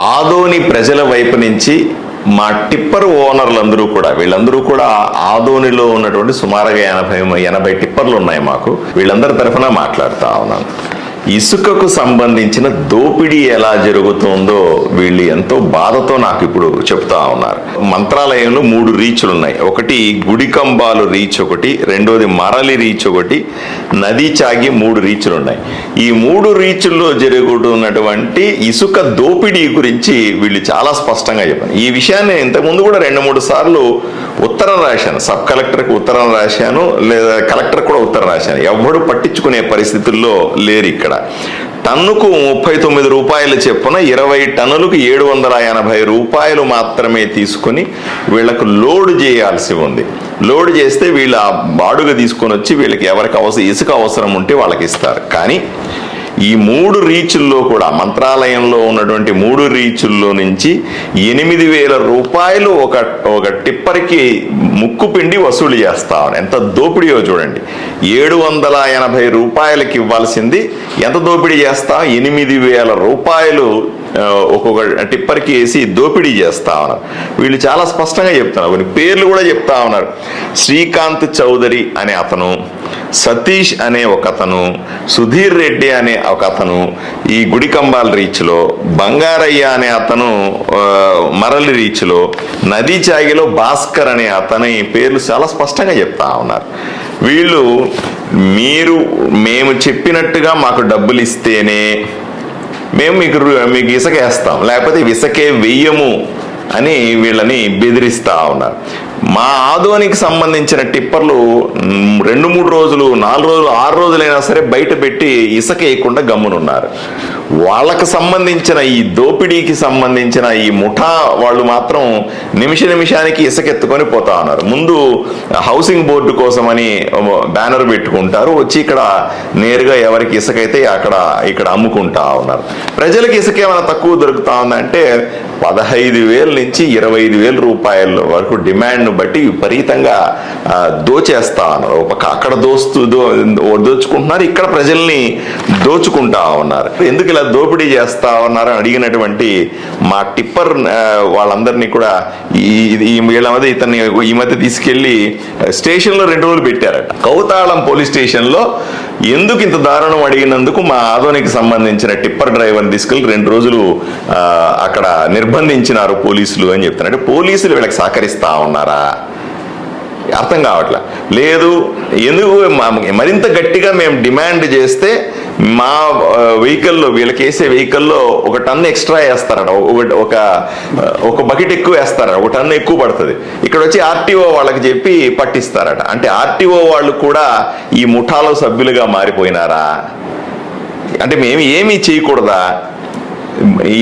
ఆదోని ప్రజల వైపు నుంచి మా టిప్పర్ ఓనర్లందరూ కూడా వీళ్ళందరూ కూడా ఆదోనిలో ఉన్నటువంటి సుమారుగా ఎనభై ఎనభై టిప్పర్లు ఉన్నాయి మాకు. వీళ్ళందరి తరఫున మాట్లాడుతూ ఉన్నాను. ఇసుకకు సంబంధించిన దోపిడీ ఎలా జరుగుతుందో వీళ్ళు ఎంతో బాధతో నాకు ఇప్పుడు చెప్తా ఉన్నారు. మంత్రాలయంలో మూడు రీచ్లు ఉన్నాయి. ఒకటి గుడికంబాలు రీచ్ ఒకటి రెండోది మరలి రీచ్ ఒకటి నది చాగి మూడు రీచ్లు ఉన్నాయి. ఈ మూడు రీచ్ల్లో జరుగుతున్నటువంటి ఇసుక దోపిడీ గురించి వీళ్ళు చాలా స్పష్టంగా చెప్పారు. ఈ విషయాన్ని ఇంతకుముందు కూడా రెండు మూడు సార్లు ఉత్తరం రాశాను. సబ్ కలెక్టర్కి ఉత్తరం రాశాను లేదా కలెక్టర్ కూడా ఉత్తరం రాశాను. ఎవడు పట్టించుకునే పరిస్థితుల్లో లేరు ఇక్కడ. టన్నుకు ముప్పై తొమ్మిది రూపాయలు చెప్పున ఇరవై టన్నులకు ఏడు వందల ఎనభై రూపాయలు మాత్రమే తీసుకుని వీళ్ళకు లోడ్ చేయాల్సి ఉంది. లోడ్ చేస్తే వీళ్ళు ఆ బాడుగ తీసుకొని వచ్చి వీళ్ళకి ఎవరికి అవసరం ఇసుక అవసరం ఉంటే వాళ్ళకి ఇస్తారు. కానీ ఈ మూడు రీచుల్లో కూడా మంత్రాలయంలో ఉన్నటువంటి మూడు రీచుల్లో నుంచి ఎనిమిది వేల రూపాయలు ఒక ఒక టిప్పర్కి ముక్కు పిండి వసూలు చేస్తా ఎంత దోపిడీయో చూడండి. ఏడు వందల ఎనభై రూపాయలకి ఇవ్వాల్సింది. ఎంత దోపిడీ చేస్తా? ఎనిమిది వేల రూపాయలు ఒక్కొక్క టిప్పర్కి వేసి దోపిడీ చేస్తా ఉన్నారు. వీళ్ళు చాలా స్పష్టంగా చెప్తున్నారు. కొన్ని పేర్లు కూడా చెప్తా ఉన్నారు. శ్రీకాంత్ చౌదరి అనే అతను సతీష్ అనే ఒక అతను సుధీర్ రెడ్డి అనే ఒక అతను ఈ గుడికంబాల్ రీచ్లో బంగారయ్య అనే అతను మరలి రీచ్లో నదీ చాగిలో భాస్కర్ అనే అతని పేర్లు చాలా స్పష్టంగా చెప్తా ఉన్నారు. వీళ్ళు మీరు మేము చెప్పినట్టుగా మాకు డబ్బులు ఇస్తేనే మేము మీకు మీకు ఇసుకేస్తాం లేకపోతే ఇసుకే వెయ్యము అని వీళ్ళని బెదిరిస్తా ఉన్నారు. మా ఆదోనికి సంబంధించిన టిప్పర్లు రెండు మూడు రోజులు నాలుగు రోజులు ఆరు రోజులైనా సరే బయట పెట్టి ఇసుక వేయకుండా గమ్మునున్నారు. వాళ్ళకు సంబంధించిన ఈ దోపిడీకి సంబంధించిన ఈ ముఠా వాళ్ళు మాత్రం నిమిష నిమిషానికి ఇసుక ఎత్తుకొని పోతా ఉన్నారు. ముందు హౌసింగ్ బోర్డు కోసమని బ్యానర్ పెట్టుకుంటారు. వచ్చి ఇక్కడ నేరుగా ఎవరికి ఇసుక అయితే అక్కడ ఇక్కడ అమ్ముకుంటా ఉన్నారు. ప్రజలకు ఇసుక ఏమైనా తక్కువ దొరుకుతా ఉందంటే పదహైదు వేల నుంచి ఇరవై ఐదు వేల రూపాయల వరకు డిమాండ్ను బట్టి విపరీతంగా దోచేస్తా ఉన్నారు ఒక అక్కడ దోస్తూ దో దోచుకుంటున్నారు ఇక్కడ ప్రజల్ని దోచుకుంటా ఉన్నారు. ఎందుకు ఇలా దోపిడీ చేస్తా ఉన్నారు అడిగినటువంటి మా టిప్పర్ వాళ్ళందరినీ కూడా ఈ వీళ్ళ మధ్య ఇతన్ని ఈ మధ్య తీసుకెళ్ళి స్టేషన్లో రెండు రోజులు పెట్టారట. కౌతాళం పోలీస్ స్టేషన్లో ఎందుకు ఇంత దారుణం అడిగినందుకు మా ఆదోనికి సంబంధించిన టిప్పర్ డ్రైవర్ని తీసుకెళ్ళి రెండు రోజులు అక్కడ అక్కడ నిర్బంధించినారు పోలీసులు అని చెప్తున్నారు అంటే పోలీసులు వీళ్ళకి సహకరిస్తా ఉన్నారా? అర్థం కావట్లే? లేదు ఎందుకు మా- మరింత గట్టిగా మేము డిమాండ్ చేస్తే మా వెహికల్లో వీళ్ళకి వేసే వెహికల్లో ఒక టన్ ఎక్స్ట్రా వేస్తారట. ఒక ఒక ఒక బకెట్ ఎక్కువ వేస్తారట. ఒక టన్ ఎక్కువ పడుతుంది. ఇక్కడ వచ్చి ఆర్టీఓ వాళ్ళకి చెప్పి పట్టిస్తారట. అంటే ఆర్టీఓ వాళ్ళు కూడా ఈ ముఠాలో సభ్యులుగా మారిపోయినారా? అంటే మేము ఏమీ చేయకూడదా?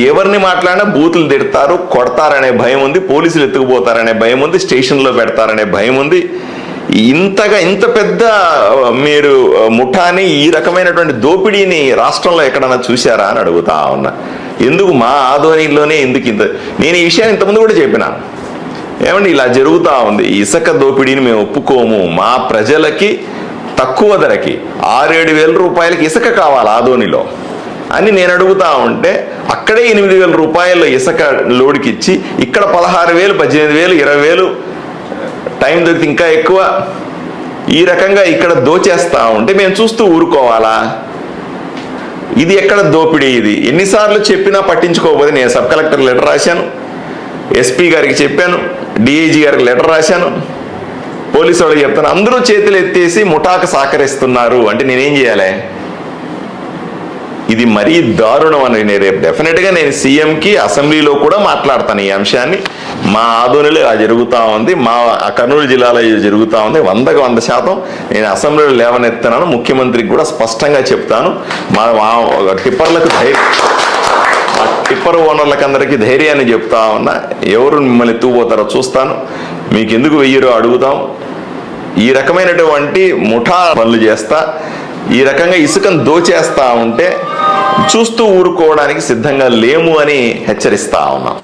ఎవరిని మాట్లాడినా బూతులు తిడతారు కొడతారనే భయం ఉంది పోలీసులు ఎత్తుకుపోతారనే భయం ఉంది స్టేషన్లో పెడతారనే భయం ఉంది. ఇంతగా ఇంత పెద్ద మీరు ముఠాని ఈ రకమైనటువంటి దోపిడీని రాష్ట్రంలో ఎక్కడన్నా చూశారా అని అడుగుతా ఉన్నా. ఎందుకు మా ఆధ్వర్యంలోనే ఎందుకు ఇంత? నేను ఈ విషయాన్ని ఇంతకుముందు కూడా చెప్పినాను ఏమండి ఇలా జరుగుతూ ఉంది. ఇసుక దోపిడీని మేము ఒప్పుకోము. మా ప్రజలకి తక్కువ ధరకి ఆరేడు వేల రూపాయలకి ఇసుక కావాలి ఆధోనిలో అని నేను అడుగుతా ఉంటే అక్కడే ఎనిమిది వేల రూపాయల ఇసుక లోడ్కి ఇచ్చి ఇక్కడ పదహారు వేలు పద్దెనిమిది వేలు ఇరవై వేలు టైం దొరికితే ఇంకా ఎక్కువ. ఈ రకంగా ఇక్కడ దోచేస్తా ఉంటే మేము చూస్తూ ఊరుకోవాలా? ఇది ఎక్కడ దోపిడీ ఇది? ఎన్నిసార్లు చెప్పినా పట్టించుకోకపోతే నేను సబ్ కలెక్టర్ లెటర్ రాశాను. ఎస్పీ గారికి చెప్పాను డిఐజీ గారికి లెటర్ రాశాను. పోలీసు వాళ్ళకి చెప్తాను అందరూ చేతులు ఎత్తేసి ముఠాకు సహకరిస్తున్నారు. అంటే నేనేం చేయాలి? ఇది మరీ దారుణం అని నేను రేపు డెఫినెట్గా నేను సీఎంకి అసెంబ్లీలో కూడా మాట్లాడతాను ఈ అంశాన్ని. మా ఆదోనిలో అది జరుగుతూ ఉంది. మా కర్నూలు జిల్లాలో ఇది జరుగుతూ ఉంది. వందకు వంద శాతం నేను అసెంబ్లీలో లేవనెత్తున్నాను. ముఖ్యమంత్రికి కూడా స్పష్టంగా చెప్తాను. మా మా టిప్పర్లకు ధైర్యం. మా టిప్పర్ ఓనర్లకందరికీ ధైర్యాన్ని చెప్తా ఉన్నా. ఎవరు మిమ్మల్ని ఎత్తుకుపోతారో చూస్తాను. మీకు ఎందుకు వెయ్యరో అడుగుతాం ఈ రకమైనటువంటి ముఠా పనులు చేస్తా. ఈ రకంగా ఇసుకను దోచేస్తా ఉంటే చూస్తూ ఊరుకోవడానికి సిద్ధంగా లేము అని హెచ్చరిస్తా ఉన్నాం.